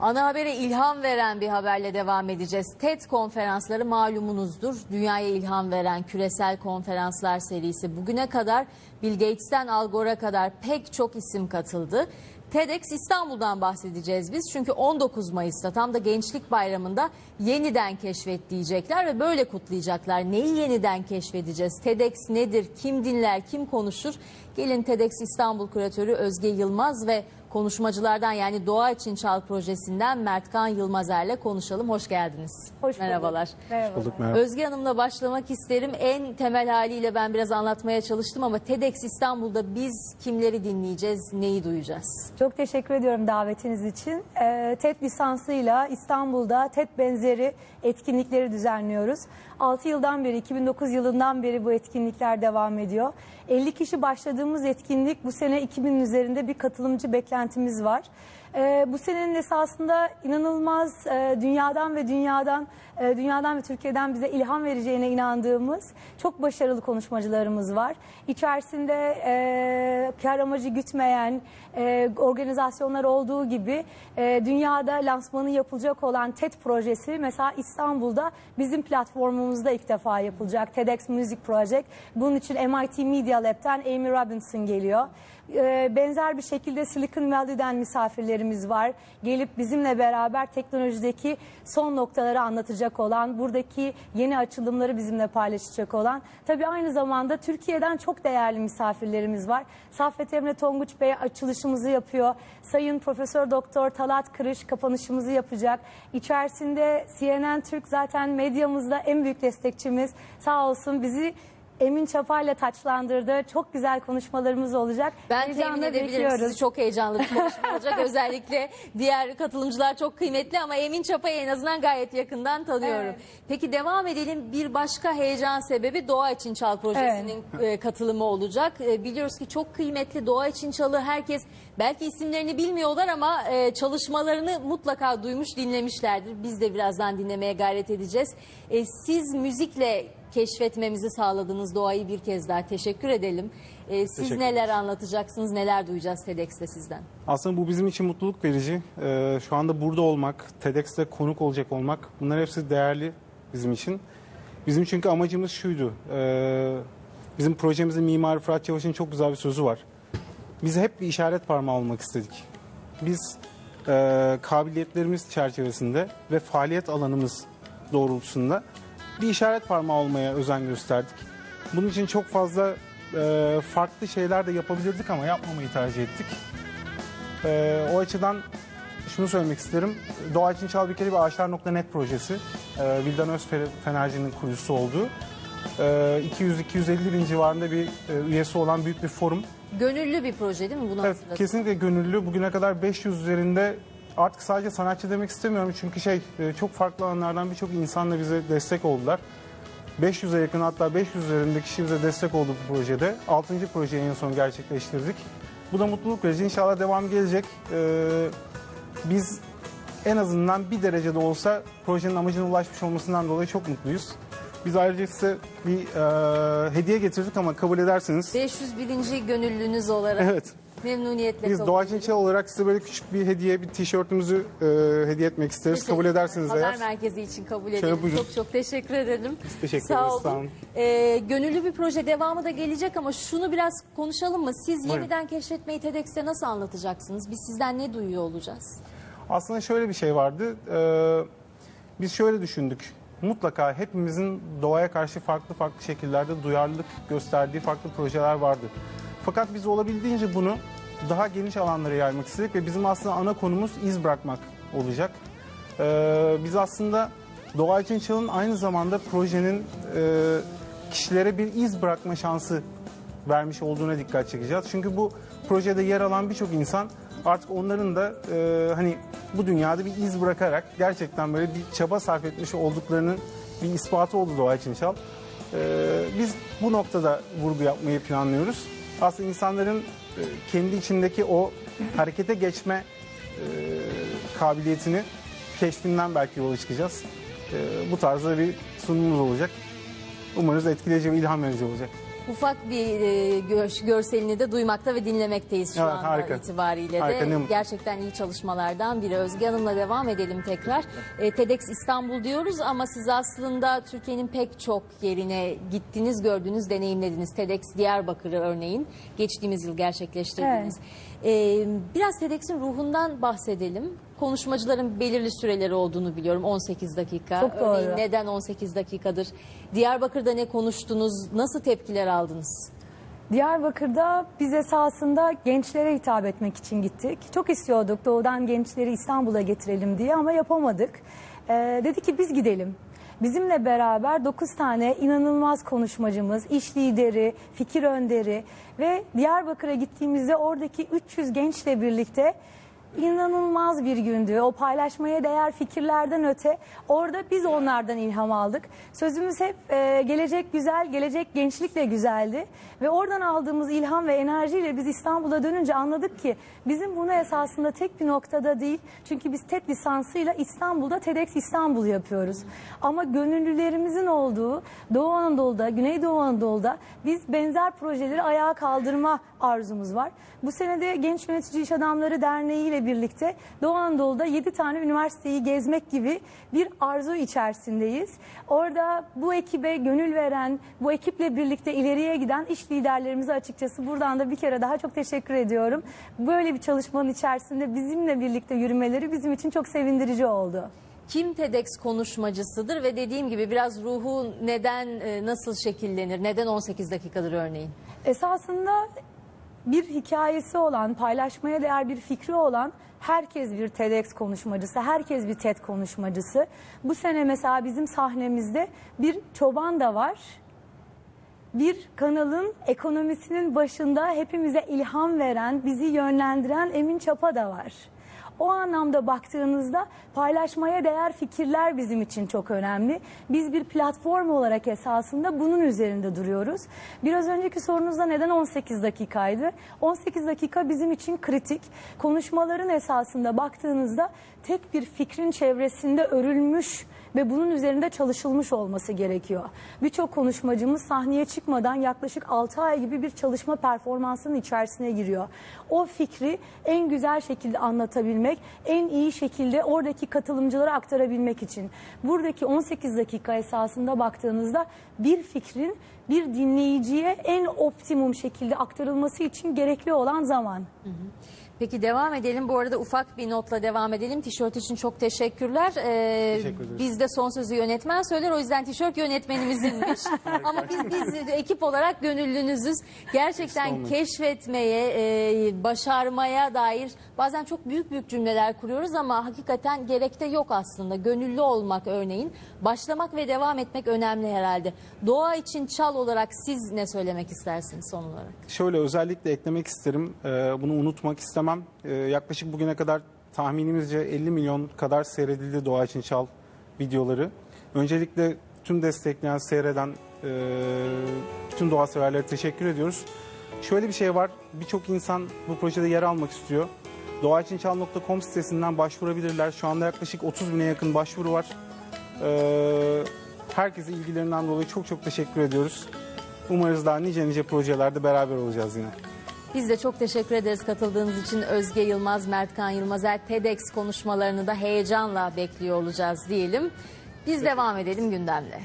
Ana habere ilham veren bir haberle devam edeceğiz. TED konferansları malumunuzdur. Dünyaya ilham veren küresel konferanslar serisi bugüne kadar Bill Gates'ten Al Gore'a kadar pek çok isim katıldı. TEDx İstanbul'dan bahsedeceğiz biz. Çünkü 19 Mayıs'ta tam da Gençlik Bayramı'nda yeniden keşfet diyecekler ve böyle kutlayacaklar. Neyi yeniden keşfedeceğiz? TEDx nedir? Kim dinler? Kim konuşur? Gelin TEDx İstanbul Küratörü Özge Yılmaz ve konuşmacılardan yani Doğa için Çal projesinden Mertkan Yılmazer'le konuşalım. Hoş geldiniz. Hoş bulduk. Merhabalar. Merhaba. Bulduk merhaba. Özge Hanım'la başlamak isterim. En temel haliyle ben biraz anlatmaya çalıştım ama TEDx İstanbul'da biz kimleri dinleyeceğiz, neyi duyacağız? Çok teşekkür ediyorum davetiniz için. Ee, TED lisansıyla İstanbul'da TED benzeri etkinlikleri düzenliyoruz. 6 yıldan beri, 2009 yılından beri bu etkinlikler devam ediyor. 50 kişi başladığımız etkinlik bu sene 2000'in üzerinde bir katılımcı beklentimiz var. Ee, bu senenin esasında inanılmaz e, dünyadan ve dünyadan e, dünyadan ve Türkiye'den bize ilham vereceğine inandığımız çok başarılı konuşmacılarımız var. İçerisinde e, kar amacı gütmeyen e, organizasyonlar olduğu gibi e, dünyada lansmanı yapılacak olan TED projesi mesela İstanbul'da bizim platformumuzda ilk defa yapılacak TEDx Music Project. Bunun için MIT Media Lab'ten Amy Robinson geliyor. E, benzer bir şekilde Silicon Valley'den misafirlerimiz var. Gelip bizimle beraber teknolojideki son noktaları anlatacak olan, buradaki yeni açılımları bizimle paylaşacak olan. Tabii aynı zamanda Türkiye'den çok değerli misafirlerimiz var. Saffet Emre Tonguç Bey açılışımızı yapıyor. Sayın Profesör Doktor Talat Kırış kapanışımızı yapacak. İçerisinde CNN Türk zaten medyamızda en büyük destekçimiz. Sağ olsun bizi Emin Çapa'yla taçlandırdı. Çok güzel konuşmalarımız olacak. Ben Heyecanla temin edebilirim bekliyoruz. sizi çok heyecanlı bir konuşma olacak. Özellikle diğer katılımcılar çok kıymetli ama Emin Çapa'yı en azından gayet yakından tanıyorum. Evet. Peki devam edelim. Bir başka heyecan sebebi Doğa için Çal projesinin e, katılımı olacak. E, biliyoruz ki çok kıymetli Doğa için Çal'ı herkes belki isimlerini bilmiyorlar ama e, çalışmalarını mutlaka duymuş dinlemişlerdir. Biz de birazdan dinlemeye gayret edeceğiz. Siz müzikle keşfetmemizi sağladınız doğayı bir kez daha teşekkür edelim. E, siz Teşekkür neler anlatacaksınız, neler duyacağız TEDx'te sizden? Aslında bu bizim için mutluluk verici. Ee, şu anda burada olmak, TEDx'te konuk olacak olmak bunlar hepsi değerli bizim için. Bizim çünkü amacımız şuydu. Ee, bizim projemizin mimarı Fırat Çavuş'un çok güzel bir sözü var. Biz hep bir işaret parmağı olmak istedik. Biz e, kabiliyetlerimiz çerçevesinde ve faaliyet alanımız doğrultusunda bir işaret parmağı olmaya özen gösterdik. Bunun için çok fazla e, farklı şeyler de yapabilirdik ama yapmamayı tercih ettik. Ee, o açıdan şunu söylemek isterim. Doğa için Çal bir kere bir Ağaçlar.net projesi. Ee, Vildan Özfenerci'nin kurucusu olduğu. Ee, 200-250 bin civarında bir e, üyesi olan büyük bir forum. Gönüllü bir proje değil mi? Bunu Evet, kesinlikle gönüllü. Bugüne kadar 500 üzerinde artık sadece sanatçı demek istemiyorum. Çünkü şey e, çok farklı alanlardan birçok insanla bize destek oldular. 500'e yakın hatta 500 üzerinde kişi bize destek oldu bu projede. 6. projeyi en son gerçekleştirdik. Bu da mutluluk verici. İnşallah devam gelecek. Ee, biz en azından bir derecede olsa projenin amacına ulaşmış olmasından dolayı çok mutluyuz. Biz ayrıca size bir e, hediye getirdik ama kabul ederseniz. 501. gönüllünüz olarak Evet. memnuniyetle Biz kabul Doğa. Çinçel olarak size böyle küçük bir hediye, bir tişörtümüzü e, hediye etmek isteriz. Kabul Teşekkür ederseniz ederim. eğer. Haber merkezi için kabul Şöyle ederim. buyurun. Çok çok teşekkür ederim. teşekkür sağ ederiz, olun. sağ olun. Ee, gönüllü bir proje devamı da gelecek ama şunu biraz konuşalım mı? Siz Buyurun. yeniden keşfetmeyi TEDx'te nasıl anlatacaksınız? Biz sizden ne duyuyor olacağız? Aslında şöyle bir şey vardı. Ee, biz şöyle düşündük. Mutlaka hepimizin doğaya karşı farklı farklı şekillerde duyarlılık gösterdiği farklı projeler vardı. Fakat biz olabildiğince bunu daha geniş alanlara yaymak istedik ve bizim aslında ana konumuz iz bırakmak olacak. Ee, biz aslında Doğa için Çal'ın aynı zamanda projenin e, kişilere bir iz bırakma şansı vermiş olduğuna dikkat çekeceğiz. Çünkü bu projede yer alan birçok insan artık onların da e, hani bu dünyada bir iz bırakarak gerçekten böyle bir çaba sarf etmiş olduklarının bir ispatı oldu Doğa için Çal. E, biz bu noktada vurgu yapmayı planlıyoruz. Aslında insanların e, kendi içindeki o harekete geçme e, kabiliyetini keşfinden belki yola çıkacağız. E, bu tarzda bir sunumumuz olacak. Umarız etkileyici ve ilham verici olacak. Ufak bir e, gör- görselini de duymakta ve dinlemekteyiz şu Evet, anda harika. itibariyle Harika, ne de. mutlu. Gerçekten iyi çalışmalardan biri. Özge Hanım'la devam edelim tekrar. E, TEDx İstanbul diyoruz ama siz aslında Türkiye'nin pek çok yerine gittiniz, gördünüz, deneyimlediniz. TEDx Diyarbakır'ı örneğin geçtiğimiz yıl gerçekleştirdiniz. E, biraz TEDx'in ruhundan bahsedelim. Konuşmacıların belirli süreleri olduğunu biliyorum. 18 dakika. Çok doğru. Örneğin neden 18 dakikadır? Diyarbakır'da ne konuştunuz? Nasıl tepkiler aldınız? Diyarbakır'da biz esasında gençlere hitap etmek için gittik. Çok istiyorduk doğudan gençleri İstanbul'a getirelim diye ama yapamadık. Ee, dedi ki biz gidelim. Bizimle beraber 9 tane inanılmaz konuşmacımız, iş lideri, fikir önderi ve Diyarbakır'a gittiğimizde oradaki 300 gençle birlikte İnanılmaz bir gündü. O paylaşmaya değer fikirlerden öte orada biz onlardan ilham aldık. Sözümüz hep e, gelecek güzel, gelecek gençlikle güzeldi. Ve oradan aldığımız ilham ve enerjiyle biz İstanbul'a dönünce anladık ki bizim bunu esasında tek bir noktada değil. Çünkü biz TED lisansıyla İstanbul'da TEDx İstanbul yapıyoruz. Ama gönüllülerimizin olduğu Doğu Anadolu'da, Güneydoğu Anadolu'da biz benzer projeleri ayağa kaldırma arzumuz var. Bu senede Genç Yönetici İş Adamları Derneği ile birlikte Doğu Anadolu'da 7 tane üniversiteyi gezmek gibi bir arzu içerisindeyiz. Orada bu ekibe gönül veren, bu ekiple birlikte ileriye giden iş liderlerimize açıkçası buradan da bir kere daha çok teşekkür ediyorum. Böyle bir çalışmanın içerisinde bizimle birlikte yürümeleri bizim için çok sevindirici oldu. Kim TEDx konuşmacısıdır ve dediğim gibi biraz ruhu neden e, nasıl şekillenir? Neden 18 dakikadır örneğin? Esasında bir hikayesi olan, paylaşmaya değer bir fikri olan herkes bir TEDx konuşmacısı, herkes bir TED konuşmacısı. Bu sene mesela bizim sahnemizde bir çoban da var. Bir kanalın ekonomisinin başında hepimize ilham veren, bizi yönlendiren Emin Çapa da var. O anlamda baktığınızda paylaşmaya değer fikirler bizim için çok önemli. Biz bir platform olarak esasında bunun üzerinde duruyoruz. Biraz önceki sorunuzda neden 18 dakikaydı? 18 dakika bizim için kritik. Konuşmaların esasında baktığınızda tek bir fikrin çevresinde örülmüş ve bunun üzerinde çalışılmış olması gerekiyor. Birçok konuşmacımız sahneye çıkmadan yaklaşık 6 ay gibi bir çalışma performansının içerisine giriyor. O fikri en güzel şekilde anlatabilmek, en iyi şekilde oradaki katılımcılara aktarabilmek için. Buradaki 18 dakika esasında baktığınızda bir fikrin bir dinleyiciye en optimum şekilde aktarılması için gerekli olan zaman. Peki devam edelim. Bu arada ufak bir notla devam edelim. Tişört için çok teşekkürler. Ee, Teşekkür ederiz. bizde son sözü yönetmen söyler. O yüzden tişört yönetmenimizinmiş. Ama biz, biz ekip olarak gönüllünüzüz. Gerçekten keşfetmeye, e, başarmaya dair bazen çok büyük büyük cümleler kuruyoruz ama hakikaten gerekte yok aslında. Gönüllü olmak örneğin. Başlamak ve devam etmek önemli herhalde. Doğa için çal olarak siz ne söylemek istersiniz son olarak? Şöyle özellikle eklemek isterim, e, bunu unutmak istemem. E, yaklaşık bugüne kadar tahminimizce 50 milyon kadar seyredildi Doğa için Çal videoları. Öncelikle tüm destekleyen, seyreden e, bütün doğa severlere teşekkür ediyoruz. Şöyle bir şey var, birçok insan bu projede yer almak istiyor. Doğaçinçal.com sitesinden başvurabilirler. Şu anda yaklaşık 30 bine yakın başvuru var. E, herkese ilgilerinden dolayı çok çok teşekkür ediyoruz. Umarız daha nice nice projelerde beraber olacağız yine. Biz de çok teşekkür ederiz katıldığınız için Özge Yılmaz, Mertkan Yılmazer TEDx konuşmalarını da heyecanla bekliyor olacağız diyelim. Biz devam edelim gündemle.